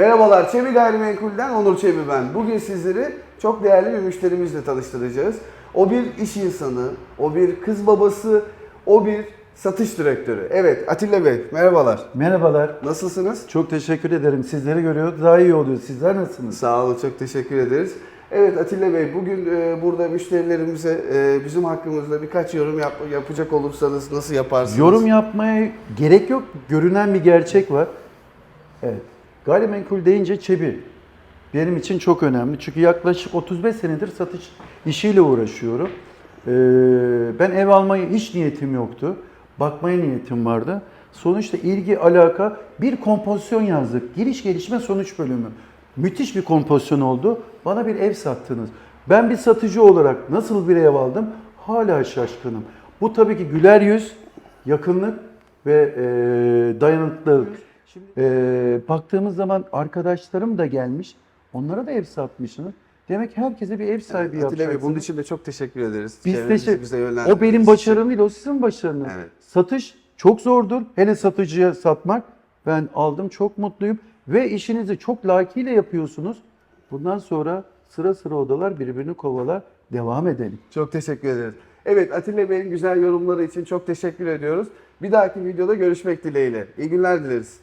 Merhabalar, Çevi Gayrimenkul'den Onur Çevi ben. Bugün sizleri çok değerli bir müşterimizle tanıştıracağız. O bir iş insanı, o bir kız babası, o bir satış direktörü. Evet, Atilla Bey, merhabalar. Merhabalar. Nasılsınız? Çok teşekkür ederim. Sizleri görüyoruz. Daha iyi oluyor. Sizler nasılsınız? Sağ olun, çok teşekkür ederiz. Evet Atilla Bey, bugün e, burada müşterilerimize e, bizim hakkımızda birkaç yorum yap- yapacak olursanız nasıl yaparsınız? Yorum yapmaya gerek yok. Görünen bir gerçek var. Evet. Gayrimenkul deyince çebi. Benim için çok önemli. Çünkü yaklaşık 35 senedir satış işiyle uğraşıyorum. Ee, ben ev almayı hiç niyetim yoktu. Bakmaya niyetim vardı. Sonuçta ilgi, alaka, bir kompozisyon yazdık. Giriş gelişme sonuç bölümü. Müthiş bir kompozisyon oldu. Bana bir ev sattınız. Ben bir satıcı olarak nasıl bir ev aldım? Hala şaşkınım. Bu tabii ki güler yüz, yakınlık ve e, dayanıklılık. E, baktığımız zaman arkadaşlarım da gelmiş. Onlara da ev satmışsınız. Demek herkese bir ev sahibi Atilla Bey, bunun için de çok teşekkür ederiz. Biz teşekkür- bize O benim başarım değil, o sizin başarınız. Evet. Satış çok zordur. Hele satıcıya satmak. Ben aldım, çok mutluyum. Ve işinizi çok layıkıyla yapıyorsunuz. Bundan sonra sıra sıra odalar birbirini kovalar. Devam edelim. Çok teşekkür ederiz. Evet Atilla Bey'in güzel yorumları için çok teşekkür ediyoruz. Bir dahaki videoda görüşmek dileğiyle. İyi günler dileriz.